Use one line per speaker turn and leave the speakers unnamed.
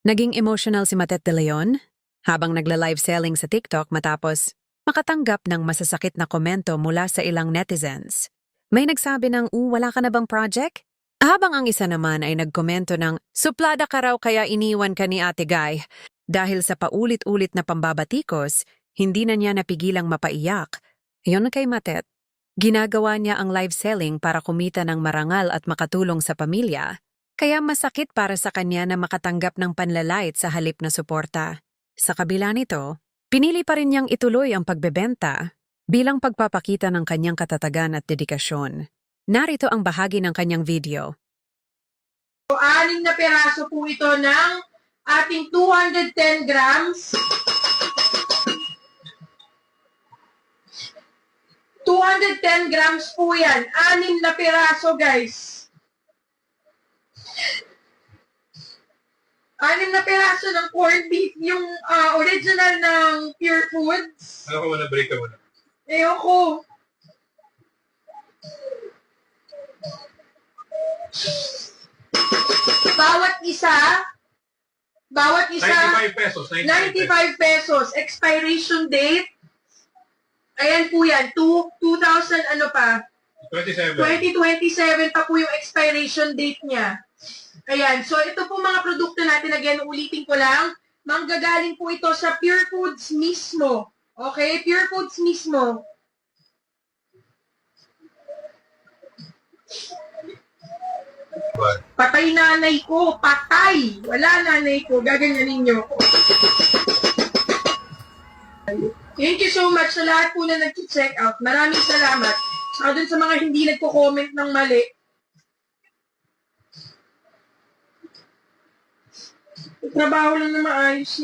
Naging emotional si Matet de Leon habang nagla-live selling sa TikTok matapos makatanggap ng masasakit na komento mula sa ilang netizens. May nagsabi ng, uh, wala ka na bang project? Habang ang isa naman ay nagkomento ng, suplada ka raw kaya iniwan ka ni Ate Guy. Dahil sa paulit-ulit na pambabatikos, hindi na niya napigilang mapaiyak. Yon kay Matet. Ginagawa niya ang live selling para kumita ng marangal at makatulong sa pamilya. Kaya masakit para sa kanya na makatanggap ng panlalait sa halip na suporta. Sa kabila nito, pinili pa rin niyang ituloy ang pagbebenta bilang pagpapakita ng kanyang katatagan at dedikasyon. Narito ang bahagi ng kanyang video.
So, anim na peraso po ito ng ating 210 grams. 210 grams po yan. Anim na peraso, guys. Anim na peraso ng corned beef, yung ah, original ng Pure Foods.
Ano ka muna, break ka muna.
Ayoko. Bawat isa, bawat isa,
95 pesos. 95,
95 pesos. Expiration date, ayan po yan, two- 2000 ano pa,
27.
2027 pa po yung expiration date niya. Ayan, so ito po mga produkto natin, again, ulitin ko lang, manggagaling po ito sa Pure Foods mismo. Okay, Pure Foods mismo. Patay nanay ko, patay. Wala nanay ko, gaganyanin niyo ako. Thank you so much sa lahat po na nag-check out. Maraming salamat. Saka dun sa mga hindi nagko-comment ng mali. Trabaho lang na maayos.